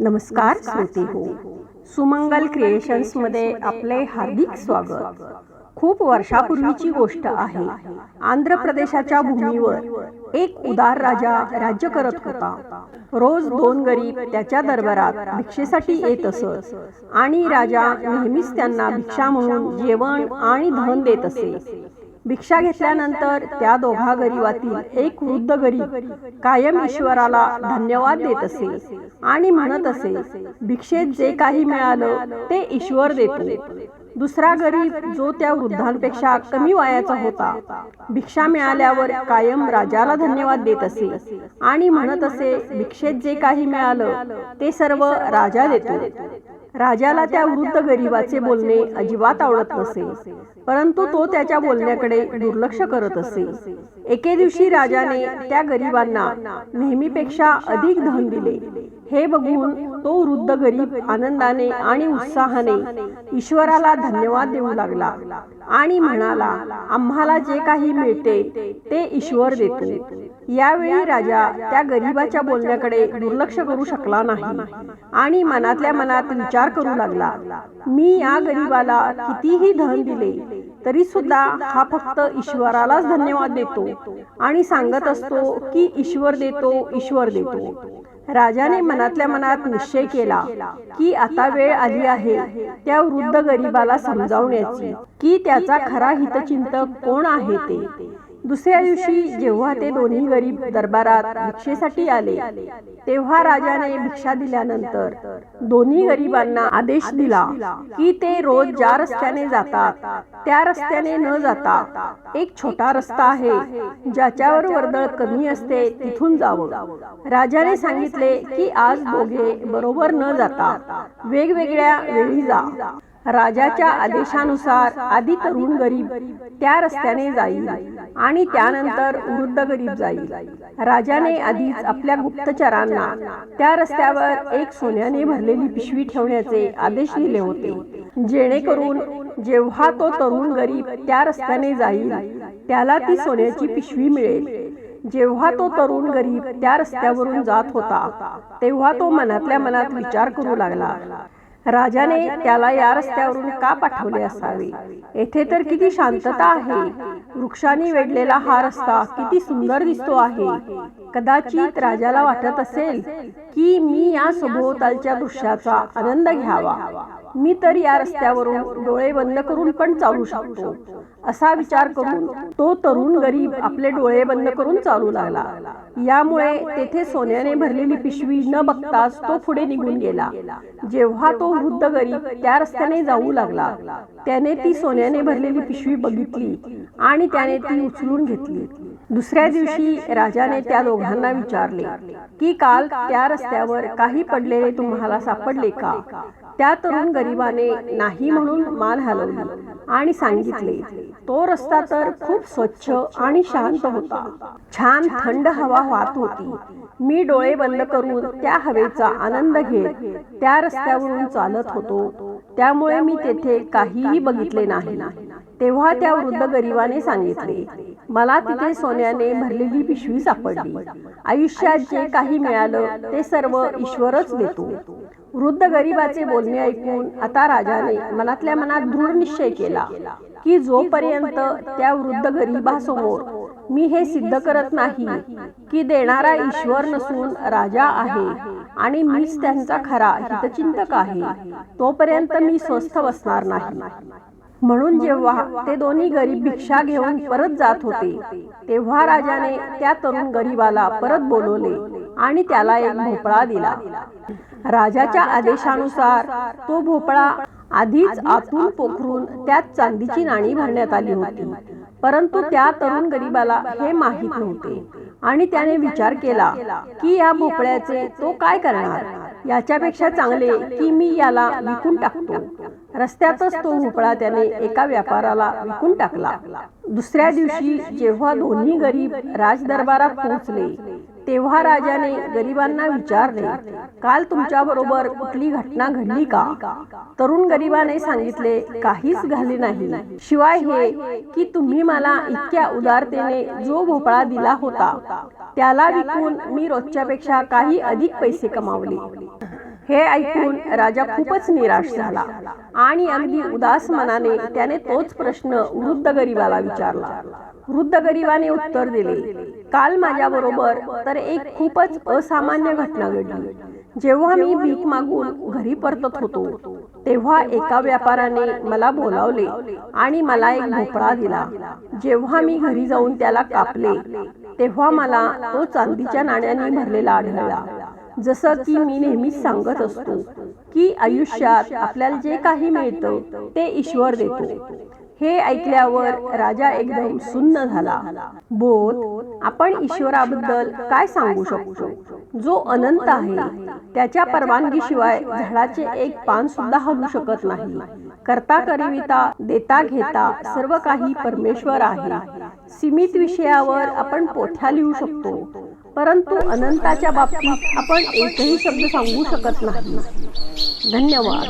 नमस्कार श्रोते हो. सुमंगल क्रिएशन्समध्ये आपले हार्दिक स्वागत. खूप वर्षापूर्वीची गोष्ट आहे. आंध्र प्रदेशाच्या भूमीवर एक उदार राजा राज्य करत होता. रोज दोन गरीब त्याच्या दरबारात भिक्षेसाठी येत असत. आणि राजा नेहमीच त्यांना भिक्षा म्हणून जेवण आणि धन देत असे. भिक्षा घेतल्यानंतर त्या दोघा गरीबातील एक वृद्ध गरीब कायम ईश्वराला धन्यवाद देत असे आणि म्हणत असे भिक्षेत जे काही मिळालं ते ईश्वर देतो. दुसरा गरीब जो त्या वृद्धांपेक्षा कमी वयाचा होता भिक्षा मिळाल्यावर कायम राजाला धन्यवाद देत असे आणि म्हणत असे भिक्षेत जे काही मिळालं ते सर्व राजा देतो. राजाला त्या वृद्ध गरीबाचे बोलणे अजिबात आवडत नसे. परंतु तो त्याच्या बोलण्याकडे दुर्लक्ष करत असे. एके दिवशी राजाने त्या गरीबांना नेहमीपेक्षा अधिक धन दिले. हे बघून तो वृद्ध गरीब आनंदाने आणि उत्साहाने ईश्वराला धन्यवाद देऊ लागला आणि म्हणाला आम्हाला जे काही मिळते ते ईश्वर देतो. यावेळी राजा त्या गरीबाच्या बोलण्याकडे दुर्लक्ष करू शकला नाही आणि मनातल्या मनात विचार करू लागला मी या गरीबाला कितीही धन दिले तरी सुद्धा हा फक्त ईश्वरालाच धन्यवाद देतो आणि सांगत असतो की ईश्वर देतो ईश्वर देतो. राजाने मनातल्या मनात निश्चय केला की आता वेळ आली आहे त्या वृद्ध गरीबाला समजावण्याची. की त्याचा खरा हितचिंतक कोण आहे ते? दुसऱ्या दिवशी जेव्हा ते दोन्ही गरीब दरबारात भिक्षेसाठी आले तेव्हा राजाने भिक्षा दिल्यानंतर दोन्ही गरिबांना आदेश दिला की ते रोज ज्या रस्त्याने जातात त्या रस्त्याने न जाता एक छोटा रस्ता आहे ज्याच्यावर वर्दळ कमी असते तिथून जावं. राजाने सांगितले की आज दोघे बरोबर न जाता वेगवेगळ्या वेळी जा. राजाच्या आदेशानुसार आधी तरुण गरीब त्या रस्त्याने जाईल आणि त्यानंतर वृद्ध गरीब जाईल. राजाने आधीच आपल्या गुप्तचरांना त्या रस्त्यावर एक सोन्याने भरलेली पिशवी ठेवण्याचे आदेश दिले होते. जेणेकरून जेव्हा तो तरुण गरीब त्या रस्त्याने जाईल त्याला ती सोन्याची पिशवी मिळेल. जेव्हा तो तरुण गरीब त्या रस्त्यावरून जात होता तेव्हा तो मनातल्या मनात विचार करू लागला. राजाने त्याला या रस्त्यावरून का पाठवले असावे? येथे तर किती शांतता आहे. वृक्षांनी वेढलेला हा रस्ता किती सुंदर दिसतो आहे. कदाचित राजाला वाटत असेल की मी या सभोवतालच्या दृश्याचा आनंद घ्यावा. मी तर या रस्त्यावरून डोळे बंद करून पण चालू शकतो असा विचार करून तो तरुण गरीब आपले डोळे बंद करून चालू लागला. यामुळे तेथे सोन्याने भरलेली पिशवी न बघताच तो पुढे निघून गेला. जेव्हा तो वृद्ध गरीब त्या रस्त्याने जाऊ लागला त्याने ती सोन्याने भरलेली पिशवी बघितली आणि त्याने ती उचलून घेतली. दुसऱ्या दिवशी राजाने त्या दोघांना विचारले की काल त्या रस्त्यावर काही पडलेले तुम्हाला सापडले का? त्या तरुण गरिबाने नाही म्हणून मान हलवली आणि सांगितले तो रस्ता तर खूप स्वच्छ आणि शांत होता. छान थंड हवा वाहत होती. मी डोळे बंद करून त्या हवेचा आनंद घेत त्या रस्त्यावरून चालत होतो. त्यामुळे मी तेथे काहीही बघितले नाही. तेव्हा त्या वृद्ध गरिबाने सांगितले मला तिथे सोन्याने भरलेली पिशवी सापडली. आयुष्यात जे काही मिळालं ते सर्व ईश्वरच देतो. वृद्ध गरिबाचे बोलणे ऐकून आता राजाने मनातल्या मनात दृढ निश्चय केला की जोपर्यंत त्या वृद्ध गरिबासमोर मी हे सिद्ध करत नाही की देणारा ईश्वर नसून राजा आहे आणि मीच त्यांचा खरा हितचिंतक आहे तोपर्यंत मी स्वस्थ बसणार नाही. म्हणून जेव्हा ते दोन्ही गरीब भिक्षा घेऊन परत जात होते तेव्हा राजाने त्या तरुण गरीबाला परत बोलवले आणि त्याला एक भोपळा दिला. राजाच्या आदेशानुसार तो भोपळा आधीच आतून पोखरून त्यात चांदीची नाणी भरण्यात आली होती. परंतु त्या तरुण गरीबाला हे माहीत नव्हते. आणि त्याने विचार केला की या भोपळ्याचे तो काय करणार? याच्यापेक्षा चांगले की मी याला विकून टाकतो. रस्त्यातच तो भोपळा त्याने एका व्यापाराला विकून टाकला. दुसऱ्या दिवशी जेव्हा दोन्ही गरीब राजदरबारात पोहोचले तेव्हा राजाने गरिबांना विचारले काल तुमच्या बरोबर कुठली घटना घडली का? तरुण गरिबाने सांगितले काहीच घाले नाही. शिवाय हे की तुम्ही मला इतक्या उदारतेने जो भोपळा दिला होता त्याला विकून मी रोजच्यापेक्षा काही अधिक पैसे कमावले. हे ऐकून राजा खूपच निराश झाला आणि अगदी उदास मनाने त्याने तोच प्रश्न वृद्ध गरिबाला विचारला. वृद्ध गरिबाने उत्तर दिले काल माझ्या बरोबर तर एक खूपच असामान्य घटना घडली. जेव्हा मी भीक मागून घरी परतत होतो तेव्हा एका व्यापाऱ्याने मला बोलावले आणि मला एक भोपळा दिला. जेव्हा मी घरी जाऊन त्याला कापले तेव्हा मला तो चांदीच्या नाण्याने भरलेला आढळला. जसं की मी नेहमीच सांगत असतो की आयुष्यात आपल्याला जे काही मिळतं ते ईश्वर देतो. हे ऐकल्यावर राजा एकदम सुन्न झाला. बोध आपण ईश्वराबद्दल काय सांगू शकतो? जो अनंत आहे त्याच्या परवानगीशिवाय झाडाचे एक पान सुद्धा हलू शकत नाही. करता करिविता देता घेता सर्व काही परमेश्वर आहे. सीमित विषयावर आपण पोथ्या लिहू शकतो. परंतु अनंताच्या बाबतीत आपण एकही शब्द सांगू शकत नाही. धन्यवाद.